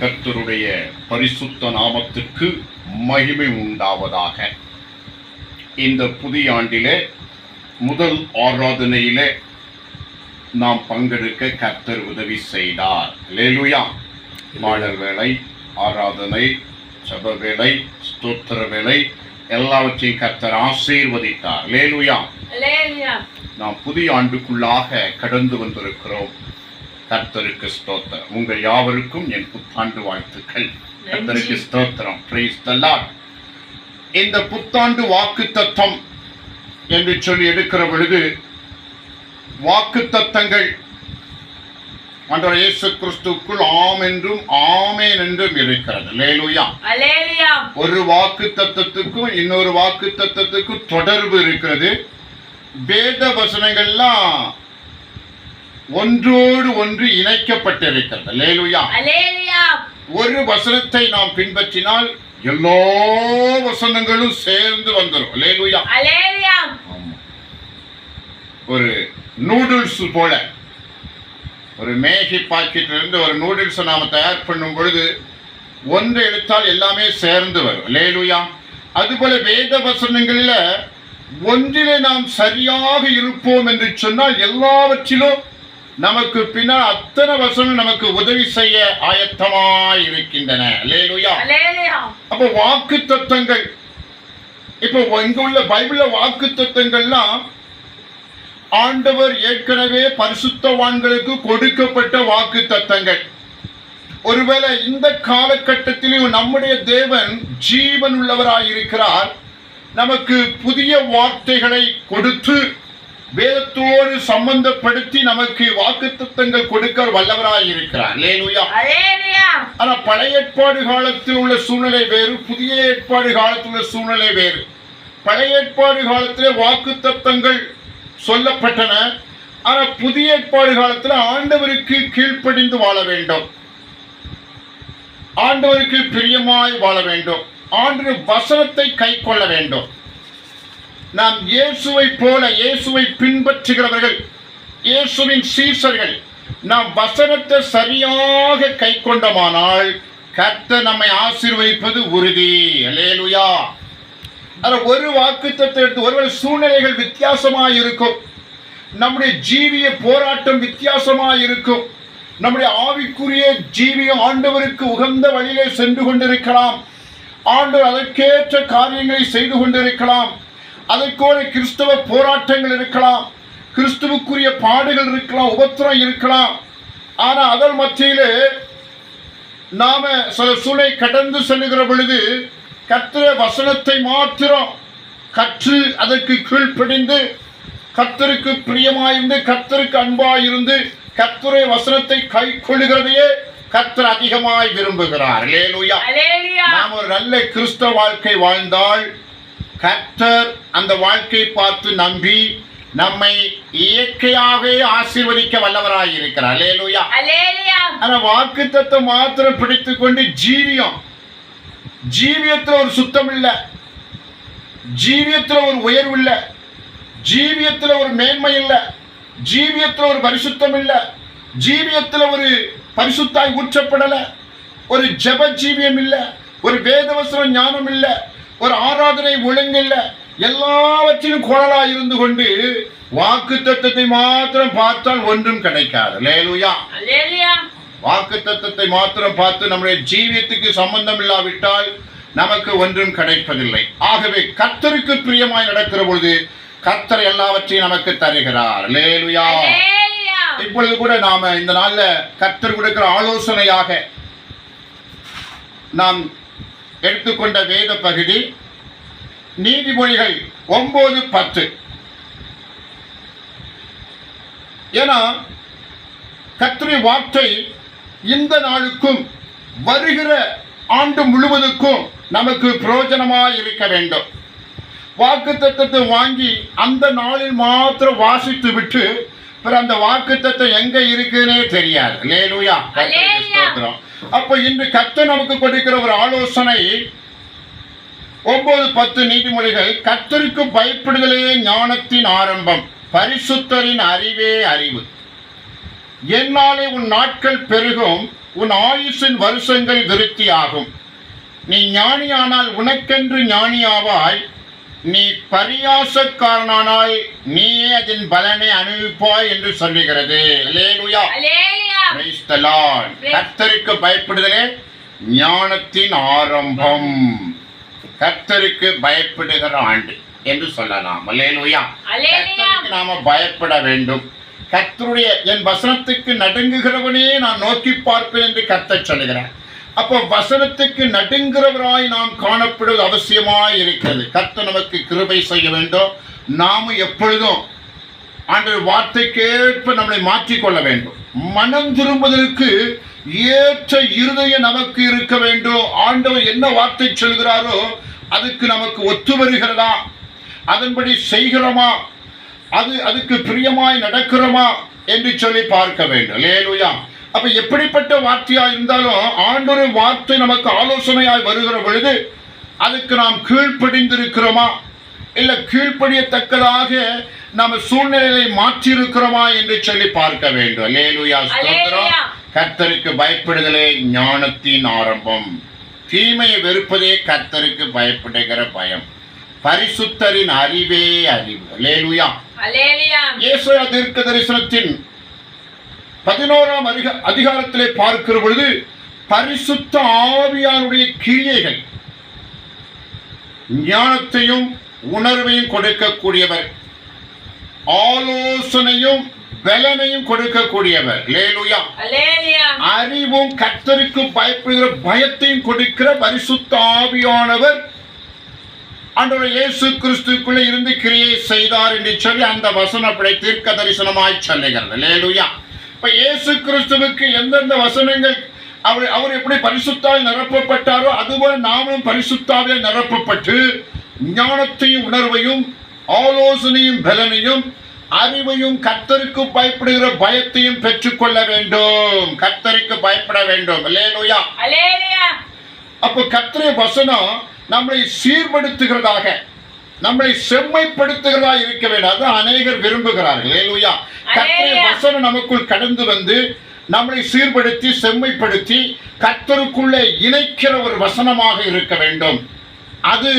கர்த்தருடைய பரிசுத்த நாமத்திற்கு மகிமை உண்டாவதாக. இந்த புதிய ஆண்டிலே முதல் ஆராதனையிலே நாம் பங்கெடுக்க கர்த்தர் உதவி செய்தார். லேலுயா மாடல் வேலை ஆராதனை சப வேலை ஸ்தோத்திர வேலை எல்லாவற்றையும் கர்த்தர் ஆசீர்வதித்தார். லேலுயா. நாம் புதிய ஆண்டுக்குள்ளாக கடந்து வந்திருக்கிறோம். கர்த்தருக்கு ஸ்தோத்திரம். உங்கள் யாவருக்கும் என் புத்தாண்டு வாழ்த்துக்கள். கர்த்தருக்கு ஸ்தோத்திரம். Lord. இந்த புத்தாண்டு வாக்கு தத்தம் என்று சொல்லி எடுக்கிற பொழுது வாக்கு தத்தங்கள் ஆண்டவர் இயேசு கிறிஸ்துக்குள் ஆம் என்றும் ஆமேன் என்றும் இருக்கிறது. லேலுயா. ஒரு வாக்கு தத்தத்துக்கும் இன்னொரு வாக்கு தத்தத்துக்கும் தொடர்பு இருக்கிறது. வேத வசனங்கள்லாம் ஒன்றோடு ஒன்று இணைக்கப்பட்டிருக்கிறது லேலுயா. ஒரு வசனத்தை நாம் பின்பற்றினால் எல்லா வசனங்களும் சேர்ந்து வந்துடும் லேலுயா. ஒரு நூடுல்ஸ் போல. ஒரு மேகி பாக்கெட்ல இருந்து ஒரு நூடுல்ஸை நாம தயார் பண்ணும் பொழுது ஒன்று எடுத்தால் எல்லாமே சேர்ந்து வரும். லேலுயா அதுபோல வேத வசனங்களில ஒன்றிலே நாம் சரியாக இருப்போம் என்று சொன்னால் எல்லாவற்றிலும் நமக்கு பின்னால் அத்தனை வசனம் நமக்கு உதவி செய்ய ஆயத்தமாய் இருக்கின்றன. அப்போ வாக்கு தத்தங்கள் இப்போ இங்க உள்ள பைபிள்ல வாக்கு தத்தங்கள்லாம் ஆண்டவர் ஏற்கனவே பரிசுத்தவான்களுக்கு கொடுக்கப்பட்ட வாக்கு தத்தங்கள். ஒருவேளை இந்த காலகட்டத்திலும் நம்முடைய தேவன் ஜீவன் உள்ளவராயிருக்கிறார் நமக்கு புதிய வார்த்தைகளை கொடுத்து வேதத்தோடு சம்பந்தப்படுத்தி நமக்கு வாக்குத்தத்தங்கள் கொடுக்க வல்லவராயிருக்கிறார் லேலுயா Hallelujah. ஆனா பழைய ஏற்பாடு காலத்தில் உள்ள சூழ்நிலை வேறு புதிய ஏற்பாடு காலத்தில் உள்ள சூழ்நிலை வேறு. பழைய ஏற்பாடு காலத்திலே வாக்கு தத்தங்கள் சொல்லப்பட்டன. ஆனா புதிய ஏற்பாடு காலத்தில் ஆண்டவருக்கு கீழ்ப்படிந்து வாழ வேண்டும். ஆண்டவருக்கு பிரியமாய் வாழ வேண்டும். ஆண்டு வசனத்தை கை கொள்ள வேண்டும். நாம் இயேசுவை போல இயேசுவை பின்பற்றுகிறவர்கள் இயேசுவின் சீசர்கள் நாம் வசனத்தை சரியாக கை கொண்டோமானால் கர்த்தர் நம்மை ஆசீர்வதிப்பது உறுதி. அலேலுயா அதில் ஒரு வாக்குத்தத்தை எடுத்து ஒருவர் சூழ்நிலைகள் வித்தியாசமாக இருக்கும் நம்முடைய ஜீவிய போராட்டம் வித்தியாசமாக இருக்கும் நம்முடைய ஆவிக்குரிய ஜீவியம் ஆண்டவருக்கு உகந்த வழியிலே சென்று கொண்டிருக்கலாம். ஆண்டவர் அதற்கேற்ற காரியங்களை செய்து கொண்டிருக்கலாம். அதற்கோட கிறிஸ்தவ போராட்டங்கள் இருக்கலாம் கிறிஸ்துவுக்குரிய பாடுகள் இருக்கலாம் உபத்திரம் இருக்கலாம். ஆனா அதன் மத்தியிலே நாம சில சூழலை கடந்து செல்லுகிற பொழுது கர்த்தர வசனத்தை மாத்திரம் கற்று அதற்கு கீழ்ப்படிந்து கர்த்தருக்கு பிரியமாயிருந்து கர்த்தருக்கு அன்பாயிருந்து கர்த்தருடைய வசனத்தை கை கொள்ளுகிறதையே கர்த்தர் அதிகமாய் விரும்புகிறார். நாம் ஒரு நல்ல கிறிஸ்தவ வாழ்க்கை வாழ்ந்தால் கர்த்தர் அந்த வாழ்க்கை பார்த்து நம்பி நம்மை இயற்கையாகவே ஆசீர்வதிக்க வல்லவராய் இருக்கிறார். லேலுயா Hallelujah. ஆனா வாக்குத்தத்தை மாத்திரம் பிடித்துக் கொண்டு ஜீவியம். ஜீவியத்துல ஒரு சுத்தம் இல்ல ஜீவியத்துல ஒரு உயர்வு இல்ல ஜீவியத்துல ஒரு மேன்மை இல்ல ஜீவியத்துல ஒரு பரிசுத்தம் இல்ல ஜீவியத்துல ஒரு பரிசுத்தாய் ஊற்றப்படல. ஒரு ஜெப ஜீவியம் இல்ல ஒரு வேதவசன ஞானம் இல்ல ஒரு ஆராதனை ஒழுங்கு இல்ல எல்லாவற்றிலும் குழலா இருந்து கொண்டு வாக்கு தத்தத்தை மாத்திரம் பார்த்தால் ஒன்றும் கிடைக்காது. லேலுயா. வாக்கு தத்தத்தை மாத்திரம் பார்த்து நம்முடைய ஜீவியத்துக்கு சம்பந்தம் இல்லாவிட்டால் நமக்கு ஒன்றும் கிடைப்பதில்லை. ஆகவே கர்த்தருக்கு பிரியமாய் நடக்கிற பொழுது கர்த்தர் எல்லாவற்றையும் நமக்கு தருகிறார். லேலுயா. இப்பொழுது கூட நாம இந்த நாள்ல கர்த்தர் கொடுக்கிற ஆலோசனையாக நாம் எடுத்துக்கொண்ட வேத பகுதி நீதிமொழிகள் ஒன்பது பத்து. ஏன்னா கர்த்தருடைய வார்த்தை இந்த நாளுக்கும் வருகிற ஆண்டு முழுவதுக்கும் நமக்கு பிரயோஜனமாய் இருக்க வேண்டும். வாக்கு தத்தத்தை வாங்கி அந்த நாளில் மாத்திரம் வாசித்து விட்டு பிறகு அந்த வாக்கு தத்தம் எங்க இருக்குன்னே தெரியாது. லேலுயா. அப்ப இன்று கத்த நமக்கு கொடுக்கிற ஒரு ஆலோசனை ஒன்பது பத்து நீதிமொழிகள் கத்தருக்கு பயப்படுதலே ஞானத்தின் ஆரம்பம் பரிசுத்தரின் அறிவே அறிவு. என்னாலே உன் நாட்கள் பெருகும் உன் ஆயுஷின் வருஷங்கள் விருத்தியாகும். நீ ஞானியானால் உனக்கென்று ஞானியாவாய் நீ பரியாசக்காரனானாய் நீயே அதன் பலனை அனுபவிப்பாய் என்று சொல்லுகிறது. அல்லேலூயா கர்த்தருக்கு பயப்படுதலே ஞானத்தின் ஆரம்பம். கர்த்தருக்கு பயப்படுகிற ஆண்டு என்று சொல்லலாம். அல்லேலூயா. கர்த்தருக்கு நாம பயப்பட வேண்டும். கர்த்தருடைய என் வசனத்துக்கு நடுங்குகிறவனே நான் நோக்கி பார்ப்பேன் என்று கர்த்தர் சொல்லுகிறார். அப்போ வசனத்துக்கு நடுங்கிறவராய் நாம் காணப்படுவது அவசியமாய் இருக்கிறது. கர்த்தர் நமக்கு கிருபை செய்ய வேண்டும். நாம எப்பொழுதும் அந்த வார்த்தைக்கேற்ப நம்மளை மாற்றிக்கொள்ள வேண்டும். மனம் திரும்புவதற்கு ஏற்ற இருதய நமக்கு இருக்க வேண்டும். ஆண்டவர் என்ன வார்த்தை சொல்கிறாரோ அதுக்கு நமக்கு ஒத்து வருகிறதா? அதன்படி செய்கிறோமா? அது அதுக்கு பிரியமாய் நடக்கிறோமா? என்று சொல்லி பார்க்க வேண்டும். லேலுயா அப்ப எப்படிப்பட்ட வார்த்தையா இருந்தாலும் ஆண்டொரு வார்த்தை நமக்கு ஆலோசனையாய் வருகிற பொழுது அதுக்கு நாம் கீழ்ப்படிந்திருக்கிறோமா? இல்ல கீழ்ப்படியத்தக்கதாக நம்ம சூழ்நிலையை மாற்றி இருக்கிறோமா என்று சொல்லி பார்க்க வேண்டும். லேலுயா ஸ்தோத்திரம். கர்த்தருக்கு பயப்படுதலே ஞானத்தின் ஆரம்பம். தீமையை வெறுப்பதே கர்த்தருக்கு பயப்படுகிற பயம். பரிசுத்தரின் அறிவே அறிவு. லேலுயா இயேசுயா தீர்க்க தரிசனத்தின் பதினோராம் அதிக அதிகாரத்திலே பார்க்கிற பொழுது பரிசுத்த ஆவியானுடைய கிரியைகள் ஞானத்தையும் உணர்வையும் கொடுக்கக்கூடியவர் ஆலோசனையும் பலனையும் கொடுக்கக்கூடியவர். லேலுயா. அறிவும் கர்த்தருக்கு பயப்படுகிற பயத்தையும் கொடுக்கிற பரிசுத்த ஆவியானவர் ஆண்டவர் இயேசு கிறிஸ்துக்குள்ளே இருந்து கிரியை செய்தார் என்று சொல்லி அந்த வசனம் அப்படி தீர்க்க தரிசனமாய் சொல்லுகிறது. லேலுயா. இப்ப இயேசு கிறிஸ்துவுக்கு எந்தெந்த வசனங்கள் அவர் அவர் எப்படி பரிசுத்தால் நிரப்பப்பட்டாரோ அதுபோல நாமும் பரிசுத்தாவில் நிரப்பப்பட்டு ஞானத்தையும் உணர்வையும் ஆலோசனையும் பலனையும் அறிவையும் கர்த்தருக்கு பயப்படுகிற பயத்தையும் பெற்றுக்கொள்ள வேண்டும். கர்த்தருக்கு பயப்பட வேண்டும். அப்போ கர்த்தருடைய வசனம் நம்மளை சீர்படுத்துகிறதாக நம்மளை செம்மைப்படுத்துகிறதா இருக்க வேண்டும். அது அநேகர் விரும்புகிறார்கள். ஏலூயா அல்லேலூயா. வசனம் நமக்குள் கடந்து வந்து நம்மளை சீர்படுத்தி செம்மைப்படுத்தி கர்த்தருக்குள்ளே இணைக்கிற ஒரு வசனமாக இருக்க வேண்டும். அது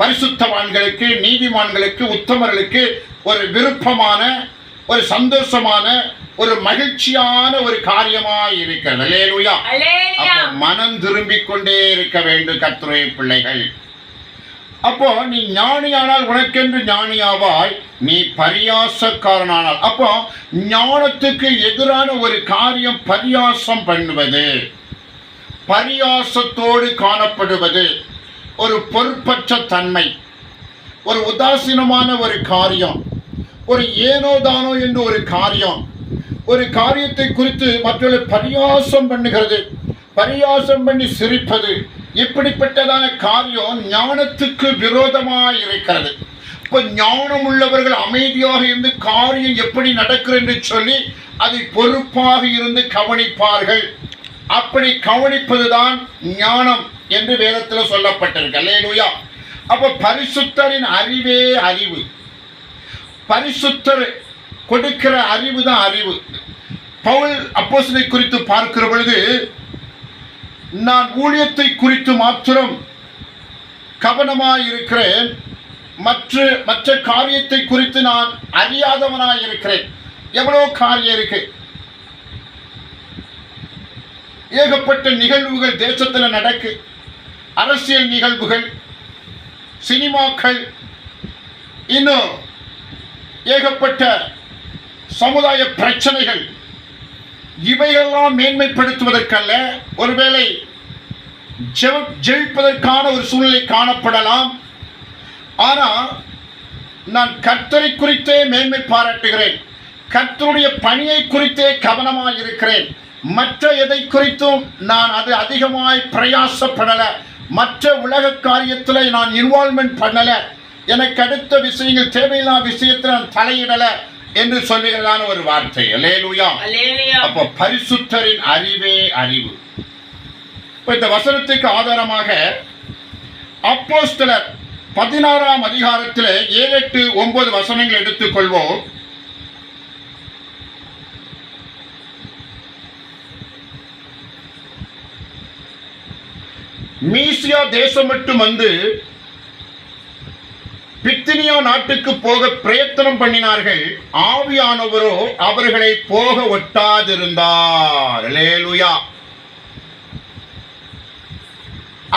பரிசுத்தவான்களுக்கு நீதிமான்களுக்கு உத்தமர்களுக்கு ஒரு விருப்பமான ஒரு சந்தோஷமான ஒரு மகிழ்ச்சியான ஒரு காரியமாய் இருக்கிறது. அப்போ மனம் திரும்பிக் கொண்டே இருக்க வேண்டும் கர்த்தருடைய பிள்ளைகள். அப்போ நீ ஞானியானால் உனக்கென்று ஞானியாவாய் நீ பரியாசக்காரனானால். அப்போ ஞானத்துக்கு எதிரான ஒரு காரியம் பரியாசம் பண்ணுவது பரியாசத்தோடு காணப்படுவது ஒரு பொறுப்பற்ற தன்மை ஒரு உதாசீனமான ஒரு காரியம் ஒரு ஏனோ தானோ என்று ஒரு காரியம். ஒரு காரியத்தை குறித்து மற்றவர்கள் பரியாசம் பண்ணுகிறது பரியாசம் பண்ணி சிரிப்பது இப்படிப்பட்டதான காரியம் ஞானத்துக்கு விரோதமாக இருக்கிறது. இப்போ ஞானம் உள்ளவர்கள் அமைதியாக இருந்து காரியம் எப்படி நடக்கிறது என்று சொல்லி அதை பொறுப்பாக இருந்து கவனிப்பார்கள். அப்படி கவனிப்பதுதான் ஞானம். என்று வேதத்தில் சொல்லப்பட்டிருக்கு. அல்லேலூயா. அப்போ பரிசுத்தரின் அறிவே அறிவு. பரிசுத்தர் கொடுக்கிற அறிவு தான் அறிவு. பவுல் அப்போசனை குறித்து பார்க்கிற பொழுது நான் ஊழியத்தை குறித்து மாத்திரம் கவனமாக இருக்கிறேன். மற்ற மற்ற காரியத்தை குறித்து நான் அறியாதவனாக இருக்கிறேன். எவ்வளோ காரியம் இருக்கு? ஏகப்பட்ட நிகழ்வுகள் தேசத்தில் நடக்கு. அரசியல் நிகழ்வுகள் சினிமாக்கள் இன்னும் ஏகப்பட்ட சமுதாய பிரச்சனைகள் இவையெல்லாம் மேன்மைப்படுத்துவதற்கல்ல. ஒருவேளை ஜெயிப்பதற்கான ஒரு சூழ்நிலை காணப்படலாம். ஆனால் நான் கர்த்தரை குறித்தே மேன்மை பாராட்டுகிறேன். கர்த்தருடைய பணியை குறித்தே கவனமாக இருக்கிறேன். மற்ற எதை குறித்தும் நான் அது அதிகமாய் பிரயாசப்படல. மற்ற உலக காரியத்தில் நான் இன்வால்மெண்ட் பண்ணல. எனக்கு அடுத்த விஷயங்கள் தேவையில்லாத விஷயத்தில் நான் தலையிடல என்று சொல்லுகிறதான ஒரு வார்த்தை. லேலுயா அல்லேலூயா அப்போ பரிசுத்தரின் அறிவே அறிவு. இப்போ இந்த வசனத்துக்கு ஆதாரமாக அப்போஸ்தலர் பதினாறாம் அதிகாரத்தில் ஏழு எட்டு ஒன்பது வசனங்கள் எடுத்துக்கொள்வோம். மீசியா தேசம் மட்டும் வந்து பித்தினியா நாட்டுக்கு போக பிரயத்தனம் பண்ணினார்கள். ஆவியானவரோ அவர்களை போக ஒட்டாதிருந்தார். லேலுயா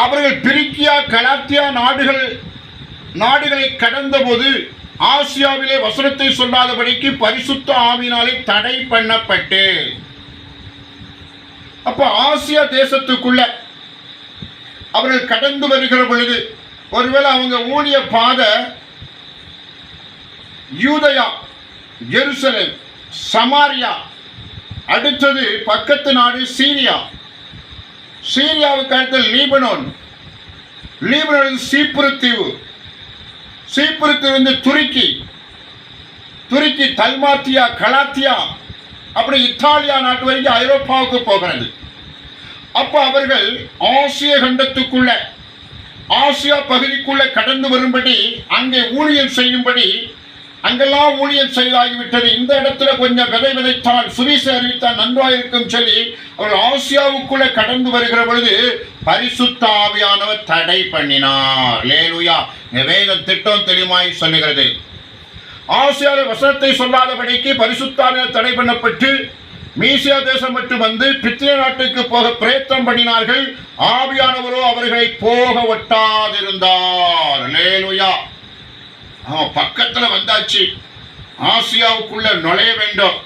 அவர்கள் பிரிக்கியா கலாத்தியா நாடுகள் நாடுகளை கடந்தபோது ஆசியாவிலே வசனத்தை சொல்லாதபடிக்கு பரிசுத்த ஆவினாலே தடை பண்ணப்பட்டு அப்ப ஆசியா தேசத்துக்குள்ள அவர்கள் கடந்து வருகிற பொழுது ஒருவேளை அவங்க ஊழிய பாதை யூதயா ஜெருசலேம் சமாரியா அடுத்தது பக்கத்து நாடு சீரியா. சீரியாவுக்கு அடுத்தது லீபனோன். லீபனோன் சீப்புரு தீவு. சீப்புரு தீவு துருக்கி. துருக்கி தல்மாத்தியா கலாத்தியா அப்படி இத்தாலியா நாட்டு வரைக்கும் ஐரோப்பாவுக்கு போகிறது. அப்போ அவர்கள் ஆசிய கண்டத்துக்குள்ள ஆசியா பகுதிக்குள்ள கடந்து வரும்படி அங்கே ஊழியம் செய்யும்படி அங்கெல்லாம் ஊழியம் செய்தாகிவிட்டது. இந்த இடத்துல கொஞ்சம் விதை விதைத்தால் சுவிசை அறிவித்தால் நன்றாயிருக்கும் சொல்லி அவர்கள் ஆசியாவுக்குள்ள கடந்து வருகிற பொழுது பரிசுத்த ஆவியானவர் தடை பண்ணினார். லேலுயா வேத திட்டம் தெளிவாய் சொல்லுகிறது. ஆசியாவில் வசனத்தை சொல்லாதபடிக்கு பரிசுத்தாவியால் தடை பண்ணப்பட்டு மீசியா தேசம் மட்டும் வந்து பித்திரை நாட்டுக்கு போக பிரயத்தனம் பண்ணினார்கள். ஆவியானவரோ அவர்களை போக ஒட்டாதிருந்தார். அவன் பக்கத்துல வந்தாச்சு. ஆசியாவுக்குள்ள நுழைய வேண்டும்.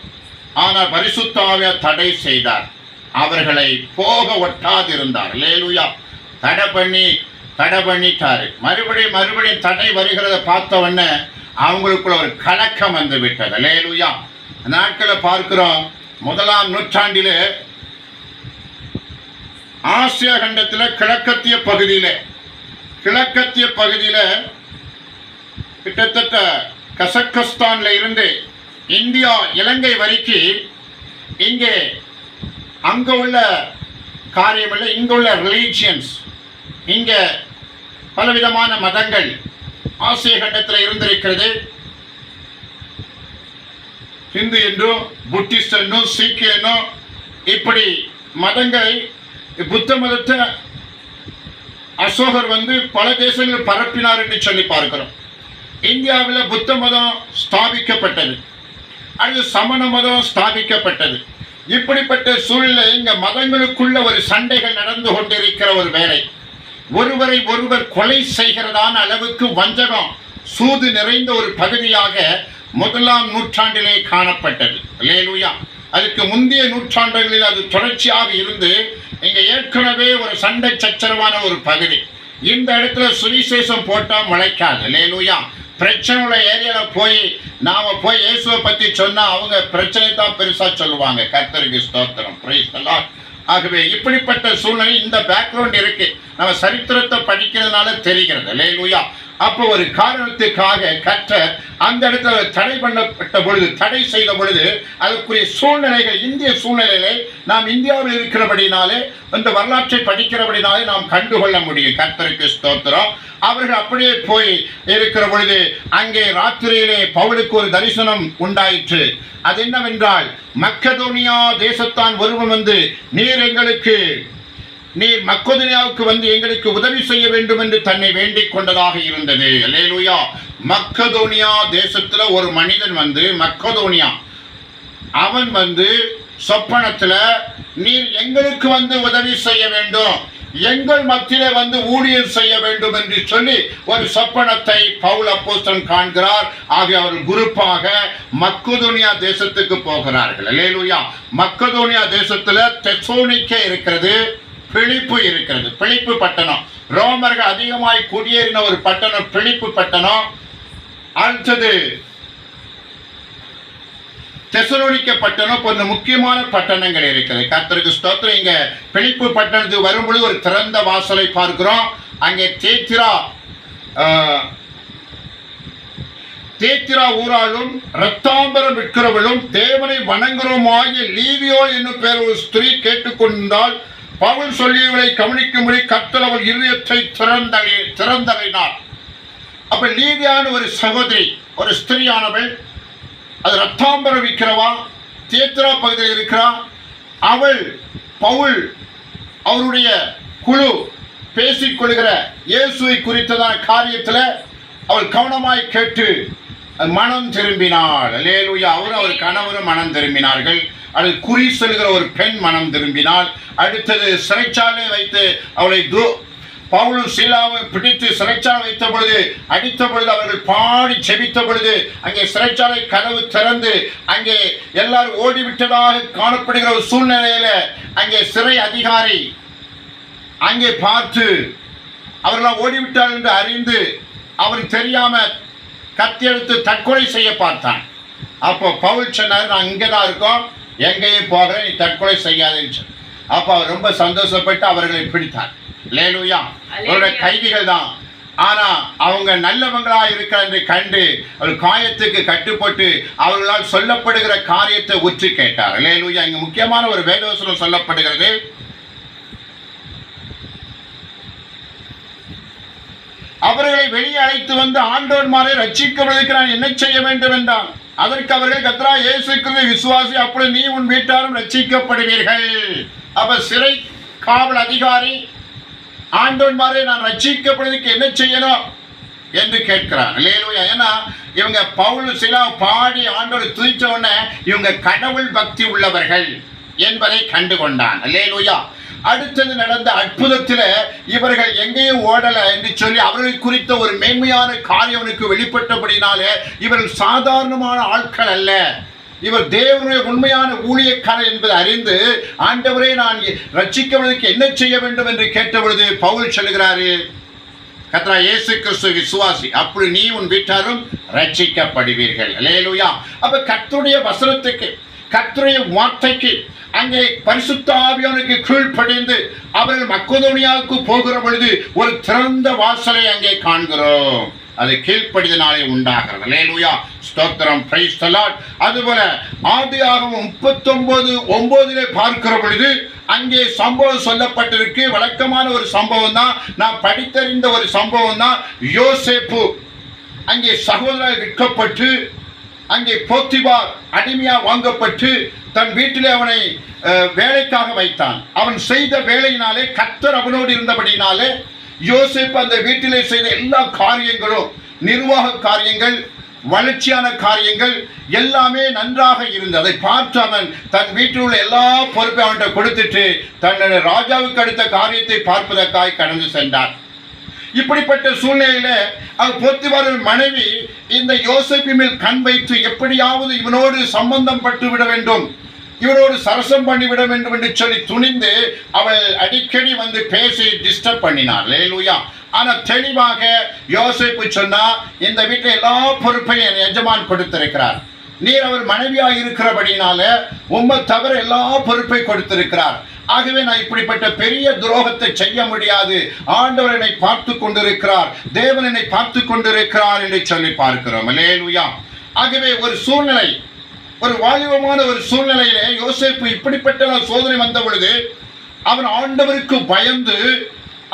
ஆனால் பரிசுத்தாவிய தடை செய்தார். அவர்களை போக ஒட்டாதிருந்தார். லேலுயா தடை பண்ணி தடை பண்ணிட்டாரு. மறுபடியும் மறுபடியும் தடை வருகிறத பார்த்த உடனே அவங்களுக்குள்ள ஒரு கலக்கம் வந்து விட்டது. லேலுயா நாட்களை பார்க்கிறோம். முதலாம் நூற்றாண்டிலே ஆசியா கண்டத்தில் கிழக்கத்திய பகுதியில் கிழக்கத்திய பகுதியில் கிட்டத்தட்ட கசக்கஸ்தான்ல இருந்து இந்தியா இலங்கை வரைக்கும் இங்கே அங்கே உள்ள காரியம் இல்லை இங்கே உள்ள ரிலீஜியன்ஸ் இங்கே பலவிதமான மதங்கள் ஆசிய கண்டத்தில் இருந்திருக்கிறது. ஹிந்து என்றும் புத்திஸ்ட் என்றும் சீக்கிய என்றும் இப்படி மதங்களை புத்த மதத்தை அசோகர் வந்து பல தேசங்கள் பரப்பினார் என்று சொல்லி பார்க்கிறோம். இந்தியாவில் புத்த மதம் ஸ்தாபிக்கப்பட்டது. அது சமண மதம் ஸ்தாபிக்கப்பட்டது. இப்படிப்பட்ட சூழ்நிலை இங்க மதங்களுக்குள்ள ஒரு சண்டைகள் நடந்து கொண்டிருக்கிற ஒரு வேலை ஒருவரை ஒருவர் கொலை செய்கிறதான அளவுக்கு வஞ்சகம் சூது நிறைந்த ஒரு பகுதியாக முதலாம் நூற்றாண்டிலே காணப்பட்டது. லேலுயா அதுக்கு முந்தைய நூற்றாண்டுகளில் அது தொடர்ச்சியாக இருந்து இங்கே ஏற்கனவே ஒரு சண்டை சச்சரவான ஒரு பகுதி. இந்த இடத்துல சுவிசேஷம் போட்டால் முளைக்காது. லேலுயா பிரச்சனை உள்ள ஏரியாவில் போய் நாம போய் இயேசுவை பற்றி சொன்னால் அவங்க பிரச்சனை தான் பெருசாக சொல்லுவாங்க. கர்த்தருக்கு ஸ்தோத்திரம். Praise ஆகவே இப்படிப்பட்ட சூழ்நிலை இந்த பேக்ரவுண்ட் இருக்கு. நம்ம சரித்திரத்தை படிக்கிறதுனால தெரிகிறது. லேலுயா அப்போ ஒரு காரணத்துக்காக கற்ற அந்த இடத்துல தடை பண்ணப்பட்ட பொழுது தடை செய்த பொழுது அதுக்குரிய சூழ்நிலைகள் இந்திய சூழ்நிலையிலே நாம் இந்தியாவில் இருக்கிறபடினாலே இந்த வரலாற்றை படிக்கிறபடினாலே நாம் கண்டுகொள்ள முடியும். கர்த்தருக்கு ஸ்தோத்திரம். அவர்கள் அப்படியே போய் இருக்கிற பொழுது அங்கே ராத்திரியிலே பவுலுக்கு ஒரு தரிசனம் உண்டாயிற்று. அது என்னவென்றால் மக்கதோனியா தேசத்தான் ஒருவன் வந்து நீர் எங்களுக்கு நீர் மக்கதுனியாவுக்கு வந்து எங்களுக்கு உதவி செய்ய வேண்டும் என்று தன்னை வேண்டிக் கொண்டதாக இருந்தது. லேலுயா மக்கதோனியா தேசத்துல ஒரு மனிதன் வந்து மக்கதோனியா அவன் வந்து சொப்பனத்துல நீர் எங்களுக்கு வந்து உதவி செய்ய வேண்டும். எங்கள் மத்தியிலே வந்து ஊழியர் செய்ய வேண்டும் என்று சொல்லி ஒரு சொப்பனத்தை பவுல் அப்போஸ்டன் காண்கிறார். ஆகிய அவர் குரூப்பாக மக்கதோனியா தேசத்துக்கு போகிறார்கள். லேலுயா மக்கதோனியா தேசத்துல தெசோனிக்கே இருக்கிறது. பிழிப்பு இருக்கிறது. பிழிப்பு பட்டணம். ரோமர்கள் அதிகமாய் குடியேறின ஒரு பட்டணம் பிழிப்பு பட்டணம். அடுத்தது தெசலோனிக்க பட்டணம். போன்ற முக்கியமான பட்டணங்கள் இருக்கிறது. கர்த்தருக்கு ஸ்தோத்திரம். இங்க பிழிப்பு பட்டணத்துக்கு வரும்பொழுது ஒரு திறந்த வாசலை பார்க்கிறோம். அங்கே தேத்திரா தேத்திரா ஊராலும் ரத்தாம்பரம் விற்கிறவளும் தேவனை வணங்குறோமாகிய லீவியோ என்னும் பேர் ஒரு ஸ்திரீ கேட்டுக்கொண்டால் பவுல் சொல்லியவளை கவனிக்கும்படி கத்தல் அவள் இருதயத்தை திறந்தகை திறந்தகைனார் அப்ப லீவியான ஒரு சகோதரி ஒரு ஸ்திரியானவள் அது ரத்தாம்பரம் விற்கிறவா தேத்ரா பகுதியில் இருக்கிறா? அவள் பவுல் அவருடைய குழு பேசிக்கொள்கிற இயேசுவை குறித்ததான காரியத்தில் அவள் கவனமாய் கேட்டு மனம் திரும்பினாள். அல்லேலூயா. அவரும் அவர் கணவரும் மனம் திரும்பினார்கள். அது குறி சொல்கிற ஒரு பெண் மனம் திரும்பினால் அடுத்தது சிறைச்சாலை வைத்து அவளை து பவுலும் சீலாவை பிடித்து சிறைச்சாலை வைத்த பொழுது அடித்த பொழுது அவர்கள் பாடி செபித்த பொழுது அங்கே சிறைச்சாலை கதவு திறந்து அங்கே எல்லாரும் ஓடிவிட்டதாக காணப்படுகிற ஒரு சூழ்நிலையில அங்கே சிறை அதிகாரி அங்கே பார்த்து அவர்களாம் ஓடிவிட்டார் என்று அறிந்து அவருக்கு தெரியாம கத்தி எடுத்து தற்கொலை செய்ய பார்த்தான். அப்போ பவுல் சொன்னார் நான் இங்கே தான் இருக்கோம். எங்கேயும் போகிறேன் நீ தற்கொலை செய்யாதேன்னு சொன்னார். அப்போ அவர் ரொம்ப சந்தோஷப்பட்டு அவர்களை பிடித்தார். லேலுயா. அவருடைய கைதிகள் தான் ஆனா அவங்க நல்லவங்களா இருக்கிற என்று கண்டு அவர் காயத்துக்கு கட்டுப்பட்டு அவர்களால் சொல்லப்படுகிற காரியத்தை உற்று கேட்டார். லேலுயா இங்க முக்கியமான ஒரு வேதவசனம் சொல்லப்படுகிறது. அவர்களை வெளியே அழைத்து வந்து ஆண்டோன்மாரை ரட்சிக்கப்படுவதற்கு நான் என்ன செய்ய வேண்டும் என்றான்? அதற்கு அவர்கள் கத்ரா இயேசு கிறிஸ்து விசுவாசி அப்படி நீ உன் வீட்டாரும் ரட்சிக்கப்படுவீர்கள். அப்ப சிறை காவல் அதிகாரி ஆண்டோன்மாரை நான் ரட்சிக்கப்படுவதற்கு என்ன செய்யணும் என்று கேட்கிறார் இல்லையா ஏன்னா இவங்க பவுல் சிலா பாடி ஆண்டோடு துதிச்ச உடனே இவங்க கடவுள் பக்தி உள்ளவர்கள். என்பதை கண்டு கொண்டான் அல்லேலூயா. அடுத்தது நடந்த அற்புதத்தில் இவர்கள் எங்கேயும் ஓடல என்று சொல்லி அவர்களை குறித்த ஒரு மேன்மையான காரியம் அவனுக்கு வெளிப்பட்டபடினாலே இவர்கள் சாதாரணமான ஆட்கள் அல்ல. இவர் தேவனுடைய உண்மையான ஊழியக்காரர் என்பதை அறிந்து ஆண்டவரே நான் ரட்சிக்கவனுக்கு என்ன செய்ய வேண்டும்? என்று கேட்டபொழுது பவுல் சொல்லுகிறாரு கத்ரா இயேசு கிறிஸ்து விசுவாசி அப்படி நீ உன் வீட்டாரும் ரட்சிக்கப்படுவீர்கள் அல்லேலூயா. அப்ப கத்துடைய வசனத்துக்கு கத்துடைய வார்த்தைக்கு அங்கே பரிசுத்த ஆவியானுக்கு கீழ்ப்படிந்து அவர்கள் மக்கதோனியாவுக்கு போகிற பொழுது ஒரு திறந்த வாசலை அங்கே காண்கிறோம். அது கீழ்ப்படிதனாலே உண்டாகிறது. லேலுயா ஸ்தோத்திரம். பிரைஸ் தலாட் அதுபோல ஆதியாகமம் முப்பத்தொன்பது ஒன்பதிலே பார்க்கிற பொழுது அங்கே சம்பவம் சொல்லப்பட்டிருக்கு. வழக்கமான ஒரு சம்பவம் தான். நான் படித்தறிந்த ஒரு சம்பவம் தான். யோசேப்பு அங்கே சகோதரர் விற்கப்பட்டு அங்கே போத்திபார் அடிமையா வாங்கப்பட்டு தன் வீட்டிலே அவனை வேலைக்காக வைத்தான். அவன் செய்த வேலையினாலே கத்தர் அவனோடு இருந்தபடினாலே யோசிப் அந்த வீட்டிலே செய்த எல்லா காரியங்களும் நிர்வாக காரியங்கள் வளர்ச்சியான காரியங்கள் எல்லாமே நன்றாக இருந்தது. அதை பார்த்து அவன் தன் வீட்டில் உள்ள எல்லா பொறுப்பை அவன்கிட்ட கொடுத்துட்டு தன்னுடைய ராஜாவுக்கு அடுத்த காரியத்தை பார்ப்பதற்காய் கடந்து சென்றான். இப்படிப்பட்ட சூழ்நிலையில அவர் போத்திபாரின் மனைவி இந்த யோசேப்பு மேல் கண் வைத்து எப்படியாவது இவனோடு சம்பந்தம் பட்டு விட வேண்டும் இவனோடு சரசம் பண்ணிவிட வேண்டும் என்று சொல்லி துணிந்து அவள் அடிக்கடி வந்து பேசி டிஸ்டர்ப் பண்ணினார் லேலுயா ஆனால் தெளிவாக யோசிப்பு சொன்னா இந்த வீட்டில் எல்லா பொறுப்பையும் என் எஜமான் கொடுத்திருக்கிறார். நீர் அவர் மனைவியாக இருக்கிறபடினால உம்மை தவிர எல்லா பொறுப்பை கொடுத்திருக்கிறார். ஆகவே நான் இப்படிப்பட்ட பெரிய துரோகத்தை செய்ய முடியாது. ஆண்டவர் என்னை பார்த்து கொண்டிருக்கிறார். தேவன் என்னை பார்த்து கொண்டிருக்கிறார் என்று சொல்லி பார்க்கிறோம். லேலுயா ஆகவே ஒரு சூழ்நிலை ஒரு வாலிபமான ஒரு சூழ்நிலையிலே யோசிப்பு இப்படிப்பட்ட ஒரு சோதனை வந்த பொழுது அவன் ஆண்டவருக்கு பயந்து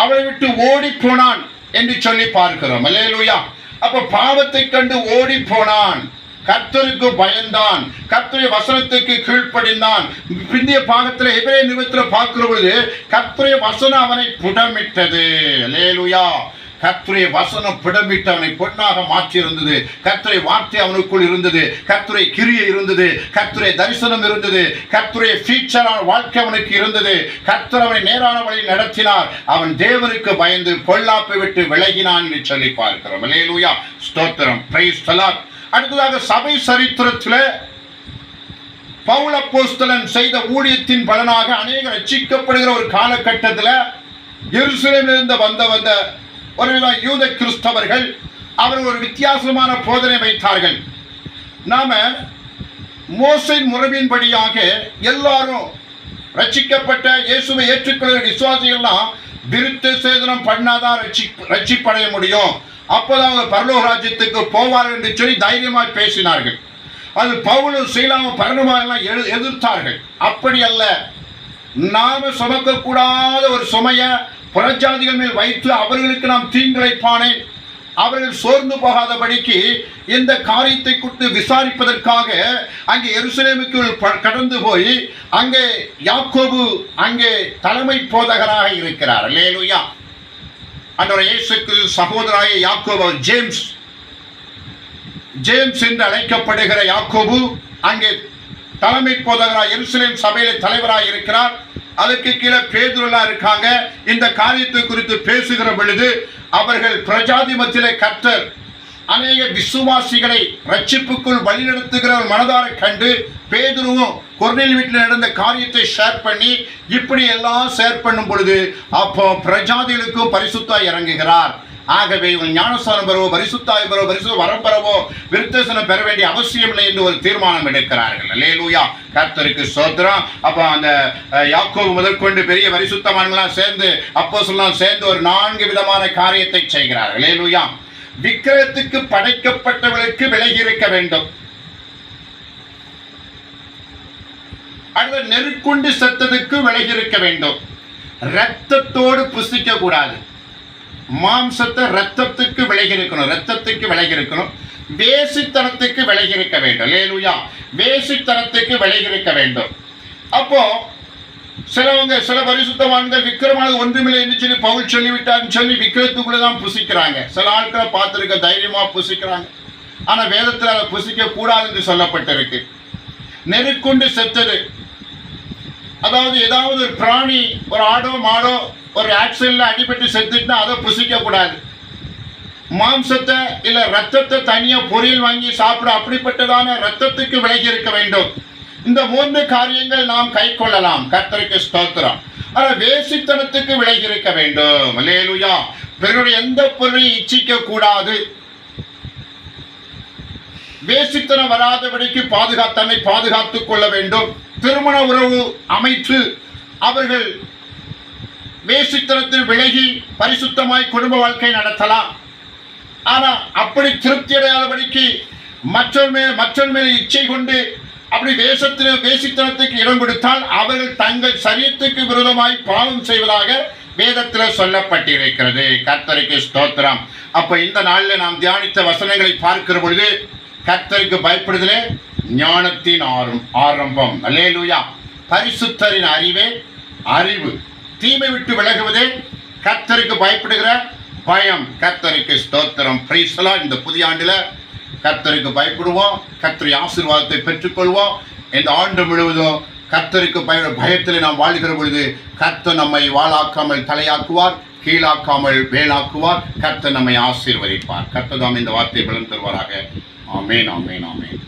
அவளை விட்டு ஓடி போனான் என்று சொல்லி பார்க்கிறோம். லேலுயா அப்ப பாவத்தை கண்டு ஓடி போனான். கர்த்தருக்கு பயந்தான். கர்த்தருடைய வசனத்துக்கு கீழ்ப்படிந்தான். பிந்திய பாகத்தில் எபிரே நிமித்தில் பார்க்கிற பொழுது கர்த்தருடைய வசனம் அவனை புடமிட்டது. லேலுயா கத்துரை வசனம் பிடமிட்டு அவனை பொன்னாக மாற்றி இருந்தது. கத்துரை வார்த்தை அவனுக்குள் இருந்தது. கத்துரை கிரியை இருந்தது. கத்துரை தரிசனம் இருந்தது. கத்துரை ஃபீச்சரான வாழ்க்கை அவனுக்கு இருந்தது. கர்த்தர் அவனை நேரான வழி நடத்தினார். அவன் தேவனுக்கு பயந்து பொல்லாப்பை விட்டு விலகினான் என்று சொல்லி பார்க்கிறோம். ஸ்தோத்திரம். பிரைஸ் தலாத் அடுத்ததாக சபை சரித்திரத்தில் பவுல போஸ்தலன் செய்த ஊழியத்தின் பலனாக அநேக ரட்சிக்கப்படுகிற ஒரு காலகட்டத்தில் எருசலேமிலிருந்து வந்த வந்த ஒரு யூத கிறிஸ்தவர்கள் அவர் ஒரு வித்தியாசமான போதனை வைத்தார்கள். நாம மோசையின் முறையின்படியாக எல்லாரும் ரட்சிக்கப்பட்ட இயேசுவை ஏற்றுக்கொள்ள விசுவாசிகள்லாம் விருத்த சேதனம் பண்ணாதான் ரட்சி ரட்சிப்படைய முடியும். அப்போதான் அவங்க பரலோக ராஜ்யத்துக்கு போவார் என்று சொல்லி தைரியமாக பேசினார்கள். அது பவுலும் சீலாவும் பரணுமாயெல்லாம் எதிர் எதிர்த்தார்கள். அப்படி அல்ல. நாம சுமக்கக்கூடாத ஒரு சுமையை புறஜாதிகள் மேல் வைத்து அவர்களுக்கு நாம் தீங்கிழைப்பானேன் அவர்கள் சோர்ந்து போகாதபடிக்கு இந்த காரியத்தை குறித்து விசாரிப்பதற்காக அங்கே எருசலேமுக்கு கடந்து போய் அங்கே யாக்கோபு அங்கே தலைமை போதகராக இருக்கிறார். லேலுயா அன்றவர் இயேசுக்கு சகோதராய யாக்கோபு ஜேம்ஸ். ஜேம்ஸ் என்று அழைக்கப்படுகிற யாக்கோபு அங்கே தலைமை போதகராய் எருசலேம் சபையில தலைவராக இருக்கிறார். அதுக்கு கீழே பேதுருலாம் இருக்காங்க. இந்த காரியத்தை குறித்து பேசுகிற பொழுது அவர்கள் பிரஜாதி மத்தியிலே கர்த்தர் அநேக விசுவாசிகளை ரட்சிப்புக்குள் வழிநடத்துகிற ஒரு மனதார கண்டு பேதுருவும் கொர்னேல் வீட்டில் நடந்த காரியத்தை ஷேர் பண்ணி இப்படி எல்லாம் ஷேர் பண்ணும் பொழுது அப்போ பிரஜாதிகளுக்கும் பரிசுத்தா இறங்குகிறார். ஆகவே இவன் ஞானஸ்தானம் பெறவோ பரிசுத்தாய் பெறவோ பரிசு வரம் பெறவோ விருத்தசனம் பெற வேண்டிய அவசியம் இல்லை என்று ஒரு தீர்மானம் எடுக்கிறார்கள். அல்லேலூயா. கர்த்தருக்கு சோத்திரம் அப்போ அந்த யாக்கோ முதற்கொண்டு பெரிய பரிசுத்தவான்களாம் சேர்ந்து அப்போ சேர்ந்து ஒரு நான்கு விதமான காரியத்தை செய்கிறார்கள் அல்லேலூயா. விக்கிரகத்துக்கு படைக்கப்பட்டவர்களுக்கு விலகி இருக்க வேண்டும். அல்லது நெருக்குண்டு செத்ததுக்கு விலகியிருக்க வேண்டும். ரத்தத்தோடு புசிக்க கூடாது. மாம்சத்தை ரத்தத்துக்கு விலகி இருக்கணும் ரத்தத்துக்கு விலகி இருக்கணும் வேசித்தனத்துக்கு விலகி இருக்க வேண்டும். லேலுயா வேசித்தனத்துக்கு விலகி இருக்க வேண்டும். அப்போ சிலவங்க சில பரிசுத்தவான்கள் விக்கிரமானது ஒன்றுமில்லை என்று சொல்லி பவுல் சொல்லிவிட்டான்னு சொல்லி விக்கிரத்துக்குள்ளே தான் புசிக்கிறாங்க. சில ஆட்களை பார்த்துருக்க தைரியமாக புசிக்கிறாங்க. ஆனால் வேதத்தில் அதை புசிக்க கூடாது என்று சொல்லப்பட்டிருக்கு. நெருக்குண்டு செத்தது. அதாவது ஏதாவது ஒரு பிராணி ஒரு ஆடோ மாடோ ஒரு ஆக்சிடென்ட்ல அடிபட்டு செத்துட்டுனா அதை புசிக்க கூடாது மாம்சத்தை இல்ல ரத்தத்தை தனியா பொரியல் வாங்கி சாப்பிட அப்படிப்பட்டதான ரத்தத்துக்கு விலகி இருக்க வேண்டும். இந்த மூன்று காரியங்கள் நாம் கை கொள்ளலாம். கர்த்தருக்கு ஸ்தோத்திரம். ஆனால் வேசித்தனத்துக்கு விலகி இருக்க வேண்டும். லேலுயா பிறருடைய எந்த பொருளையும் இச்சிக்க கூடாது வேசித்தனம் வராதபடிக்கு பாதுகா தன்னை பாதுகாத்துக் கொள்ள வேண்டும். திருமண உறவு அமைத்து அவர்கள் வேசித்தனத்தில் விலகி பரிசுத்தமாய் குடும்ப வாழ்க்கை நடத்தலாம். ஆனால் அப்படி திருப்தி அடையாதபடிக்கு மற்றவர் மேல் மற்றவர் மேல் இச்சை கொண்டு அப்படி வேஷத்தில் வேசித்தனத்துக்கு இடம் கொடுத்தால் அவர்கள் தங்கள் சரியத்துக்கு விரோதமாய் பாவம் செய்வதாக வேதத்தில் சொல்லப்பட்டிருக்கிறது. கர்த்தருக்கு ஸ்தோத்திரம். அப்போ இந்த நாளில் நாம் தியானித்த வசனங்களை பார்க்கிற பொழுது கர்த்தருக்கு பயப்படுதலே ஞானத்தின் ஆரம் ஆரம்பம். அல்லேலூயா. பரிசுத்தரின் அறிவே அறிவு. தீமை விட்டு விலகுவதே கர்த்தருக்கு பயப்படுகிற பயம். கர்த்தருக்கு ஸ்தோத்திரம். பிரைஸ்லா இந்த புதிய ஆண்டில் கர்த்தருக்கு பயப்படுவோம். கர்த்தரை ஆசீர்வாதத்தை பெற்றுக்கொள்வோம். இந்த ஆண்டு முழுவதும் கர்த்தருக்கு பய பயத்தில் நாம் வாழ்கிற பொழுது கர்த்தர் நம்மை வாழாக்காமல் தலையாக்குவார் கீழாக்காமல் வேலாக்குவார் கர்த்த நம்மை ஆசீர்வதிப்பார். கர்த்ததாம் இந்த வார்த்தையை பலன் தருவாராக. ஆமேன் ஆமேன் ஆமேன்.